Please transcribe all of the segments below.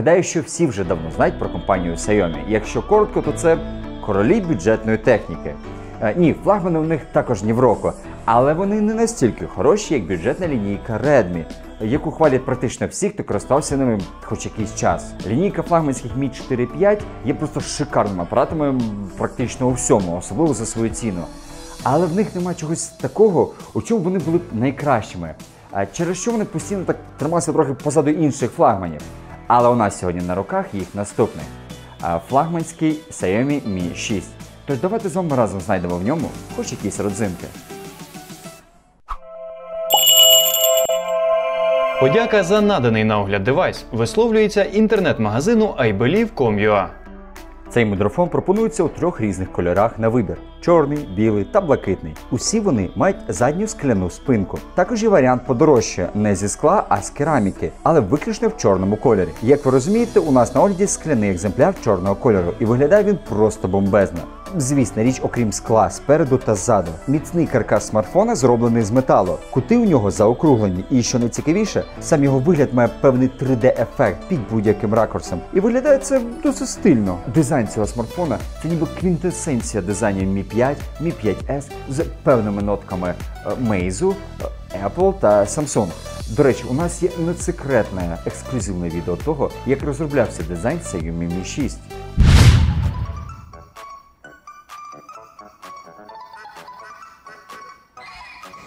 Гадаю, що всі вже давно знають про компанію Xiaomi. Якщо коротко, то це королі бюджетної техніки. Е, Ні, флагмани у них також ні в року, але вони не настільки хороші, як бюджетна лінійка Redmi, яку хвалять практично всі, хто користувався ними хоч якийсь час. Лінійка флагманських Mi 4.5 є просто шикарними апаратами практично у всьому, особливо за свою ціну. Але в них немає чогось такого, у чому вони були б найкращими. Через що вони постійно так трималися трохи позаду інших флагманів. Але у нас сьогодні на руках їх наступний флагманський Xiaomi Mi 6. Тож давайте з вами разом знайдемо в ньому хоч якісь родзинки. Подяка за наданий на огляд девайс висловлюється інтернет-магазину iBelieve.com.ua. Цей мудрофон пропонується у трьох різних кольорах на вибір: чорний, білий та блакитний. Усі вони мають задню скляну спинку. Також є варіант подорожче, не зі скла, а з кераміки, але виключно в чорному кольорі. Як ви розумієте, у нас на огляді скляний екземпляр чорного кольору, і виглядає він просто бомбезно. Звісна річ, окрім скла, спереду та ззаду. Міцний каркас смартфона зроблений з металу. Кути у нього заокруглені, і що найцікавіше, сам його вигляд має певний 3D-ефект під будь-яким ракурсом. І виглядає це досить стильно. Дизайн цього смартфона це ніби квінтесенція дизайнів Mi 5, Mi 5S з певними нотками е, Meizu, е, Apple та Samsung. До речі, у нас є несекретне ексклюзивне відео того, як розроблявся дизайн Xiaomi Mi 6.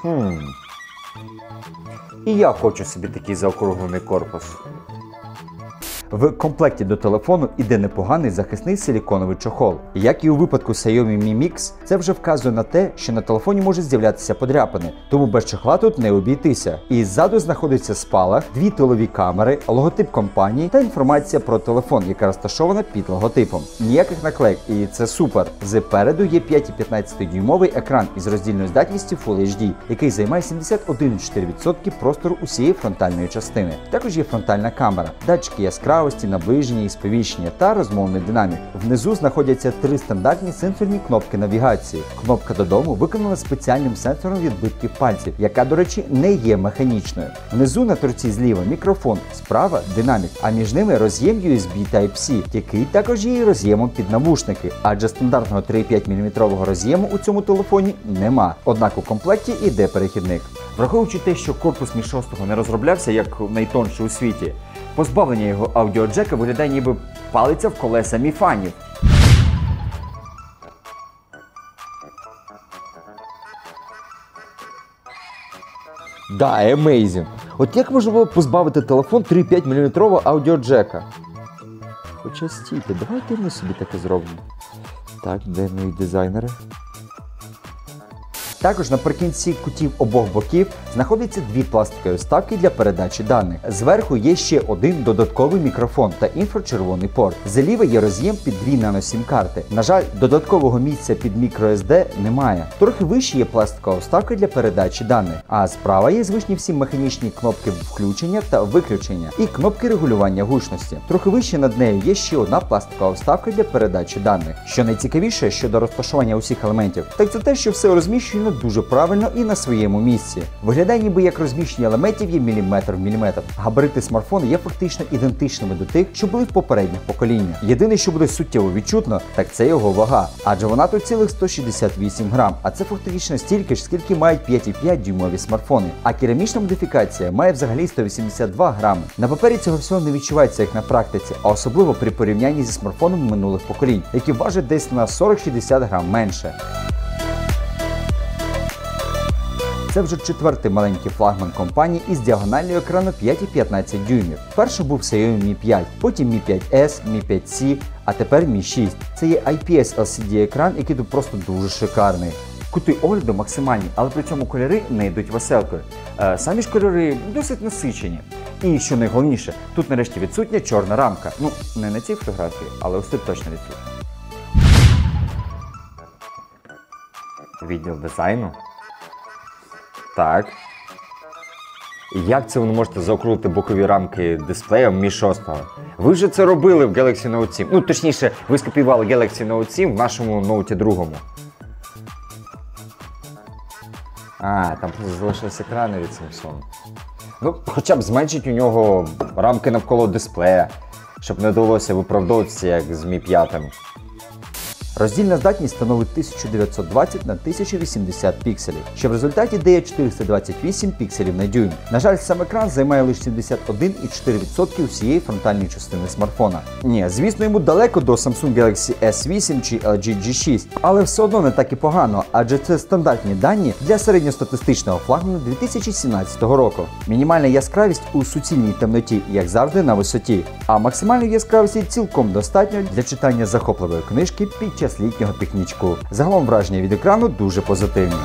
Хм. І я хочу собі такий заокруглений корпус. В комплекті до телефону іде непоганий захисний силіконовий чохол. Як і у випадку Xiaomi Mi Mix, це вже вказує на те, що на телефоні можуть з'являтися подряпини, тому без чохла тут не обійтися. І ззаду знаходиться спалах, дві тилові камери, логотип компанії та інформація про телефон, яка розташована під логотипом. Ніяких наклейк, і це супер. Зпереду є 5,15 дюймовий екран із роздільною здатністю Full HD, який займає 71,4% простору усієї фронтальної частини. Також є фронтальна камера, датчики яскравості, наближення і сповіщення та розмовний динамік. Внизу знаходяться три стандартні сенсорні кнопки навігації. Кнопка додому виконана спеціальним сенсором відбитків пальців, яка, до речі, не є механічною. Внизу на торці зліва мікрофон, справа динамік, а між ними роз'єм USB Type-C, який також є роз'ємом під навушники, адже стандартного 3,5 мм роз'єму у цьому телефоні нема. Однак у комплекті іде перехідник. Враховуючи те, що корпус Mi 6 не розроблявся як найтонший у світі, позбавлення його аудіоджека виглядає ніби палиця в колеса міфанів. Да, amazing. От як можна було позбавити телефон 3,5 мм аудіоджека? Хоча стійте, давайте ми собі таке зробимо. Так, де мої дизайнери? Також наприкінці кутів обох боків знаходяться дві пластикові вставки для передачі даних. Зверху є ще один додатковий мікрофон та інфрачервоний порт. Зліва є роз'єм під дві наносім карти. На жаль, додаткового місця під microSD немає. Трохи вище є пластикова вставка для передачі даних. А справа є звичні всі механічні кнопки включення та виключення і кнопки регулювання гучності. Трохи вище над нею є ще одна пластикова вставка для передачі даних. Що найцікавіше щодо розташування усіх елементів, так це те, що все розміщено дуже правильно і на своєму місці. Виглядає ніби як розміщення елементів є міліметр в міліметр. Габарити смартфону є фактично ідентичними до тих, що були в попередніх поколіннях. Єдине, що буде суттєво відчутно, так це його вага, адже вона тут цілих 168 грам, а це фактично стільки ж, скільки мають 5,5 дюймові смартфони. А керамічна модифікація має взагалі 182 грами. На папері цього всього не відчувається як на практиці, а особливо при порівнянні зі смартфоном минулих поколінь, які важать десь на 40-60 грам менше. Це вже четвертий маленький флагман компанії із діагональю екрану 5,15 дюймів. Перший був Xiaomi Mi 5, потім Mi 5S, Mi 5C, а тепер Mi 6. Це є IPS LCD екран, який тут просто дуже шикарний. Кути огляду максимальні, але при цьому кольори не йдуть веселкою. Е, Самі ж кольори досить насичені. І що найголовніше, тут нарешті відсутня чорна рамка. Ну, не на цій фотографії, але ось тут точно відсутня. Відділ дизайну. Так. Як це ви можете заокруглити бокові рамки дисплея Mi 6? Ви вже це робили в Galaxy Note 7. Ну, точніше, ви скопіювали Galaxy Note 7 в нашому ноуті другому. А, там просто залишилися екрани від Samsung. Ну, хоча б зменшить у нього рамки навколо дисплея. щоб не довелося виправдовуватися як з Мі 5. Роздільна здатність становить 1920 на 1080 пікселів, що в результаті дає 428 пікселів на дюйм. На жаль, сам екран займає лише 71,4% усієї фронтальної частини смартфона. Ні, звісно, йому далеко до Samsung Galaxy S8 чи LG G6, але все одно не так і погано, адже це стандартні дані для середньостатистичного флагману 2017 року. Мінімальна яскравість у суцільній темноті, як завжди, на висоті, а максимальної яскравості цілком достатньо для читання захопливої книжки під час літнього пікнічку. Загалом враження від екрану дуже позитивні.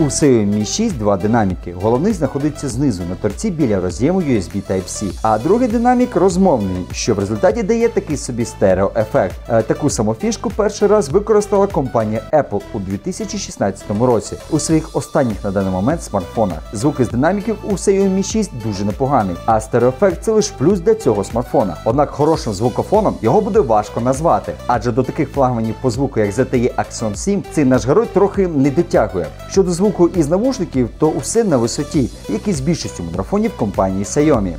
У Xiaomi Mi 6 два динаміки. Головний знаходиться знизу на торці біля роз'єму USB Type-C, а другий динамік розмовний, що в результаті дає такий собі стереоефект. Е, Таку саму фішку перший раз використала компанія Apple у 2016 році у своїх останніх на даний момент смартфонах. Звук із динаміків у Xiaomi Mi 6 дуже непоганий, а стереоефект це лише плюс для цього смартфона. Однак хорошим звукофоном його буде важко назвати, адже до таких флагманів по звуку, як ZTE Axon 7, цей наш герой трохи не дотягує. Щодо звуку із навушників, то усе на висоті, як і з більшістю мікрофонів компанії Xiaomi.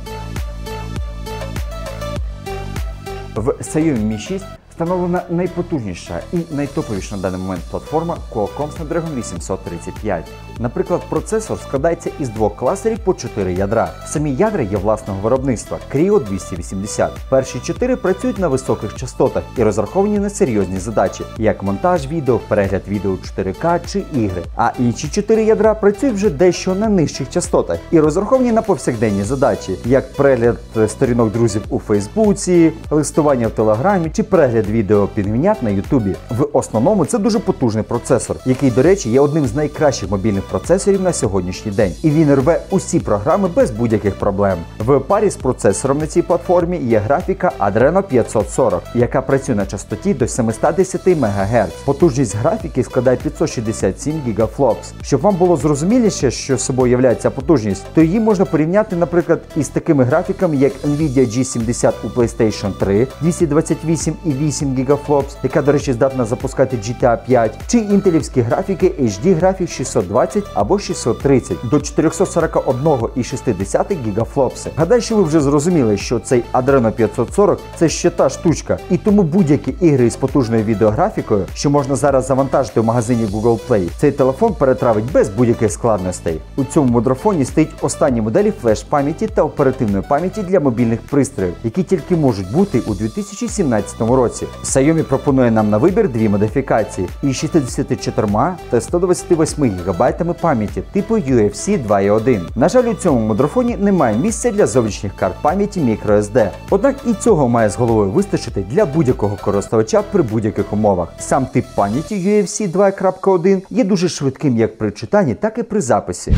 В Xiaomi Mi 6 встановлена найпотужніша і найтоповіша на даний момент платформа Qualcomm Snapdragon 835. Наприклад, процесор складається із двох кластерів по 4 ядра. Самі ядра є власного виробництва Creo 280. Перші 4 працюють на високих частотах і розраховані на серйозні задачі, як монтаж відео, перегляд відео 4К чи ігри. А інші 4 ядра працюють вже дещо на нижчих частотах і розраховані на повсякденні задачі, як перегляд е, сторінок друзів у Фейсбуці, листування в Телеграмі чи перегляд відео пінгвінят на Ютубі. В основному це дуже потужний процесор, який, до речі, є одним з найкращих мобільних процесорів на сьогоднішній день. І він рве усі програми без будь-яких проблем. В парі з процесором на цій платформі є графіка Adreno 540, яка працює на частоті до 710 МГц. Потужність графіки складає 567 ГГфлопс. Щоб вам було зрозуміліше, що собою являється потужність, то її можна порівняти, наприклад, із такими графіками, як Nvidia G70 у PlayStation 3 228,8 ГГфлопс, яка, до речі, здатна запускати GTA 5, чи інтелівські графіки HD графік 620 або 630 до 441,6 ГГфлопси. Гадаю, що ви вже зрозуміли, що цей Adreno 540 це ще та штучка, і тому будь-які ігри із потужною відеографікою, що можна зараз завантажити в магазині Google Play, цей телефон перетравить без будь-яких складностей. У цьому мудрофоні стоїть останні моделі флеш-пам'яті та оперативної пам'яті для мобільних пристроїв, які тільки можуть бути у 2017 році. Xiaomi пропонує нам на вибір дві модифікації із 64 та 128 ГБ пам'яті типу UFC 2.1. На жаль, у цьому мудрофоні немає місця для зовнішніх карт пам'яті microSD. Однак і цього має з головою вистачити для будь-якого користувача при будь-яких умовах. Сам тип пам'яті UFC 2.1 є дуже швидким як при читанні, так і при записі.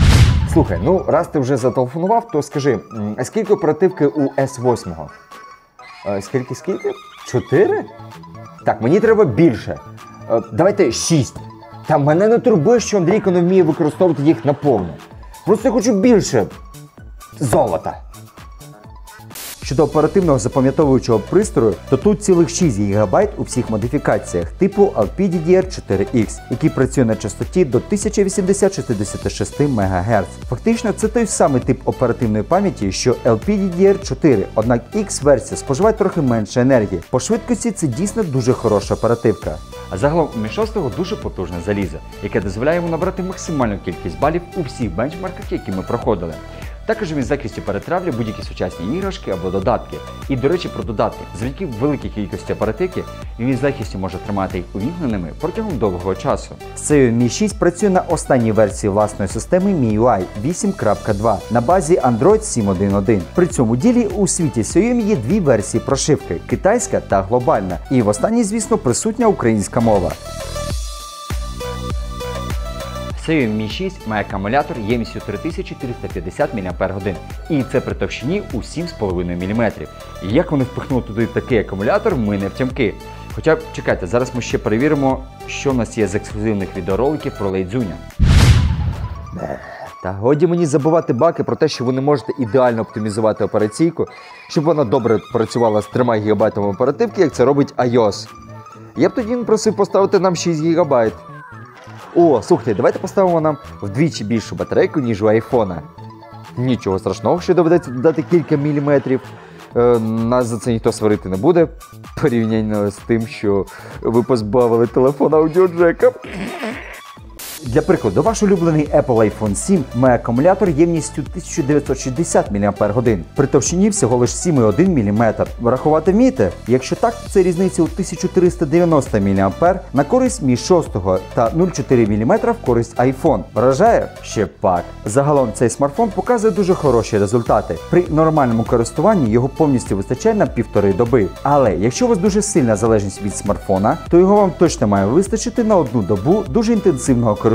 Слухай, ну раз ти вже зателефонував, то скажи, а скільки оперативки у S8? Е, Скільки скільки? Чотири? Так, мені треба більше. Е, Давайте шість. Та мене не турбує, що Андрійко не вміє використовувати їх наповну. Просто я хочу більше золота. Щодо оперативного запам'ятовуючого пристрою, то тут цілих 6 ГБ у всіх модифікаціях типу LPDDR4X, який працює на частоті до 1080-66 МГц. Фактично, це той самий тип оперативної пам'яті, що LPDDR4, однак X-версія споживає трохи менше енергії. По швидкості це дійсно дуже хороша оперативка. А загалом у Mi 6 дуже потужне залізо, яке дозволяє йому набрати максимальну кількість балів у всіх бенчмарках, які ми проходили. Також він з легкістю перетравлює будь-які сучасні іграшки або додатки. І, до речі, про додатки. Завдяки великій кількості апаратики він з легкістю може тримати їх увімкненими протягом довгого часу. Xiaomi Mi 6 працює на останній версії власної системи MIUI 8.2 на базі Android 7.1.1. При цьому ділі у світі Xiaomi є дві версії прошивки китайська та глобальна. І в останній, звісно, присутня українська мова. Xiaomi Mi 6 має акумулятор ємністю 3450 мАч. І це при товщині у 7,5 мм. І як вони впихнули туди такий акумулятор, ми не втямки. Хоча, чекайте, зараз ми ще перевіримо, що в нас є з ексклюзивних відеороликів про Лейдзюня. Та годі мені забувати баки про те, що ви не можете ідеально оптимізувати операційку, щоб вона добре працювала з 3 ГБ оперативки, як це робить iOS. Я б тоді просив поставити нам 6 ГБ. О, слухайте, давайте поставимо нам вдвічі більшу батарейку, ніж у айфона. Нічого страшного, що доведеться додати кілька міліметрів. Е, Нас за це ніхто сварити не буде. Порівняно з тим, що ви позбавили телефон аудіоджека. Для прикладу, ваш улюблений Apple iPhone 7 має акумулятор ємністю 1960 мАч, при товщині всього лише 7,1 мм. Врахувати вмієте? Якщо так, то це різниця у 1390 мА на користь мі 6 та 0,4 мм в користь iPhone. Вражає? Ще пак. Загалом цей смартфон показує дуже хороші результати. При нормальному користуванні його повністю вистачає на півтори доби. Але якщо у вас дуже сильна залежність від смартфона, то його вам точно має вистачити на одну добу дуже інтенсивного користування.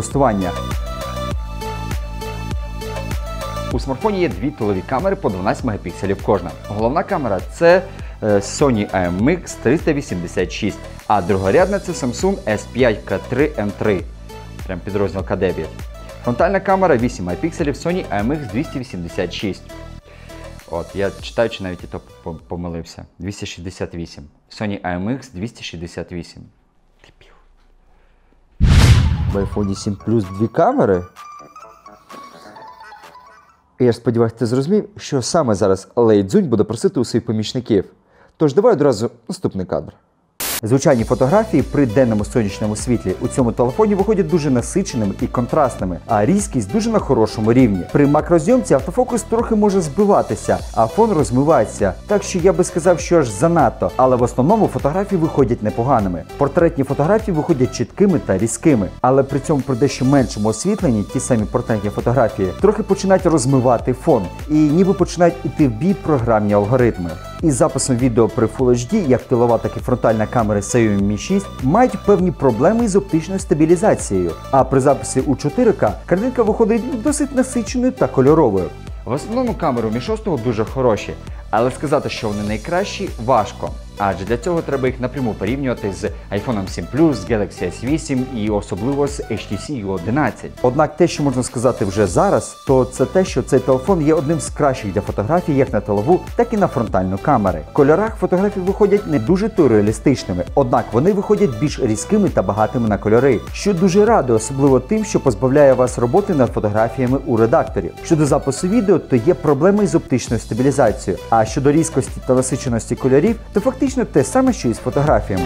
У смартфоні є дві тилові камери по 12 мегапікселів кожна. Головна камера це е, Sony IMX 386, а другорядна це Samsung S5 K3 M3, прям підрозділ K9. Фронтальна камера 8 мегапікселів Sony IMX 286. От, я читаючи навіть і то помилився. 268. Sony IMX 268. В iPhone 7 Plus дві камери. І я сподіваюся, ти зрозумів, що саме зараз Лей Цзунь буде просити у своїх помічників. Тож давай одразу наступний кадр. Звичайні фотографії при денному сонячному світлі у цьому телефоні виходять дуже насиченими і контрастними, а різкість дуже на хорошому рівні. При макрозйомці автофокус трохи може збиватися, а фон розмивається. Так що я би сказав, що аж занадто, але в основному фотографії виходять непоганими. Портретні фотографії виходять чіткими та різкими, але при цьому при дещо меншому освітленні ті самі портретні фотографії трохи починають розмивати фон і ніби починають іти в бій програмні алгоритми. Із записом відео при Full HD, як тилова, так і фронтальна камери Xiaomi Mi 6 мають певні проблеми із оптичною стабілізацією. А при записі у 4К картинка виходить досить насиченою та кольоровою. В основному камери у Mi 6 дуже хороші, але сказати, що вони найкращі, важко. Адже для цього треба їх напряму порівнювати з iPhone 7 Plus, Galaxy S8 і особливо з HTC U11. Однак те, що можна сказати вже зараз, то це те, що цей телефон є одним з кращих для фотографій як на тилову, так і на фронтальну камери. В кольорах фотографії виходять не дуже то реалістичними, однак вони виходять більш різкими та багатими на кольори, що дуже радує, особливо тим, що позбавляє вас роботи над фотографіями у редакторі. Щодо запису відео, то є проблеми із оптичною стабілізацією. А щодо різкості та насиченості кольорів, то фактично те саме, що і з фотографіями.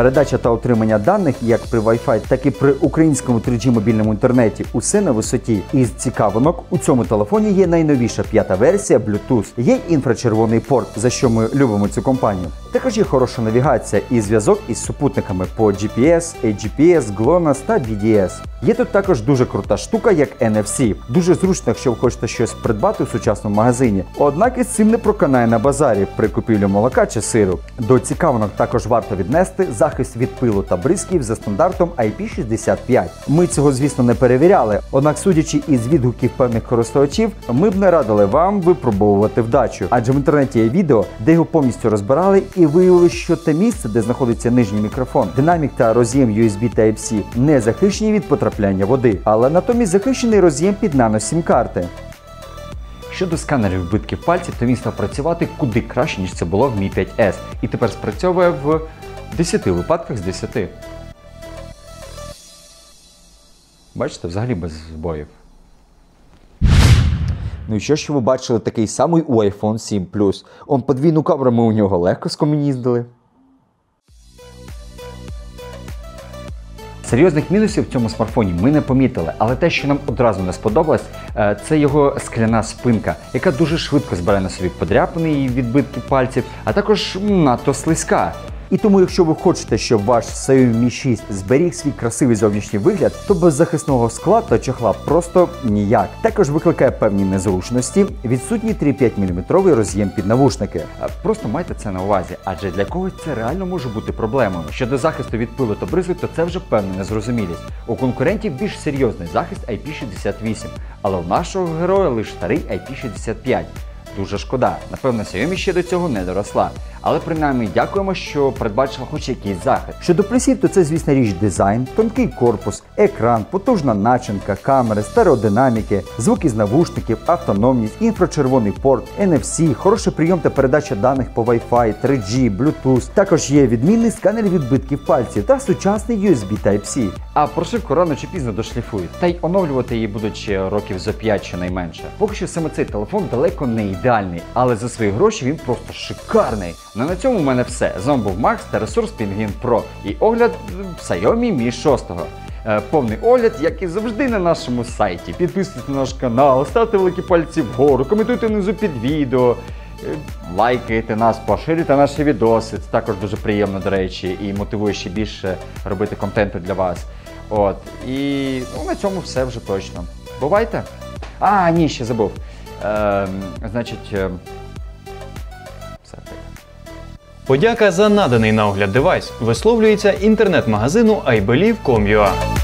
Передача та отримання даних як при Wi-Fi, так і при українському 3G мобільному інтернеті усе на висоті. Із цікавинок у цьому телефоні є найновіша п'ята версія Bluetooth. Є інфрачервоний порт, за що ми любимо цю компанію. Також є хороша навігація і зв'язок із супутниками по GPS, AGPS, GLONASS та BDS. Є тут також дуже крута штука, як NFC. Дуже зручно, якщо ви хочете щось придбати у сучасному магазині. Однак із цим не проканає на базарі при купівлі молока чи сиру. До цікавинок також варто віднести захист від пилу та бризків за стандартом IP65. Ми цього, звісно, не перевіряли. Однак, судячи із відгуків певних користувачів, ми б не радили вам випробовувати вдачу, адже в інтернеті є відео, де його повністю розбирали і виявили, що те місце, де знаходиться нижній мікрофон, динамік та роз'єм USB Type-C не захищені від потрапляння води, але натомість захищений роз'єм під нано-сім карти. Щодо сканерів відбитків пальців, то він став працювати куди краще, ніж це було в Mi 5S, і тепер спрацьовує в 10 випадках з 10. Бачите, взагалі без збоїв. Ну і що ж ви бачили такий самий у iPhone 7 Plus? Он подвійну камеру ми у нього легко скомуніздили. Серйозних мінусів в цьому смартфоні ми не помітили, але те, що нам одразу не сподобалось, е, це його скляна спинка, яка дуже швидко збирає на собі подряпини і відбитки пальців, а також надто слизька. І тому, якщо ви хочете, щоб ваш Xiaomi Mi 6 зберіг свій красивий зовнішній вигляд, то без захисного скла та чохла просто ніяк. Також викликає певні незручності, відсутній 3,5 мм роз'єм під навушники. Просто майте це на увазі, адже для когось це реально може бути проблемою. Щодо захисту від пилу та бризви, то це вже певна незрозумілість. У конкурентів більш серйозний захист IP68, але у нашого героя лише старий IP65. Дуже шкода. Напевно, Xiaomi ще до цього не доросла. Але принаймні дякуємо, що передбачила хоч якийсь захист. Щодо плюсів, то це, звісно, річ дизайн, тонкий корпус, екран, потужна начинка, камери, стереодинаміки, звуки з навушників, автономність, інфрачервоний порт, NFC, хороший прийом та передача даних по Wi-Fi, 3G, Bluetooth. Також є відмінний сканер відбитків пальців та сучасний USB Type-C. А прошивку рано чи пізно дошліфують. Та й оновлювати її будуть ще років за 5 щонайменше. Поки що саме цей телефон далеко не ідеальний, але за свої гроші він просто шикарний. Ну на цьому в мене все. З вами був Макс та ресурс Pingvin Pro і огляд Xiaomi Mi 6. Е, Повний огляд, як і завжди на нашому сайті. Підписуйтесь на наш канал, ставте великі пальці вгору, коментуйте внизу під відео. е, Лайкайте нас, поширюйте наші відоси. Це також дуже приємно, до речі, і мотивує ще більше робити контенту для вас. От. І ну, на цьому все вже точно. Бувайте! А, ні, ще забув. Е, значить, е, все так. Подяка за наданий на огляд девайс висловлюється інтернет-магазину iBelieve.com.ua.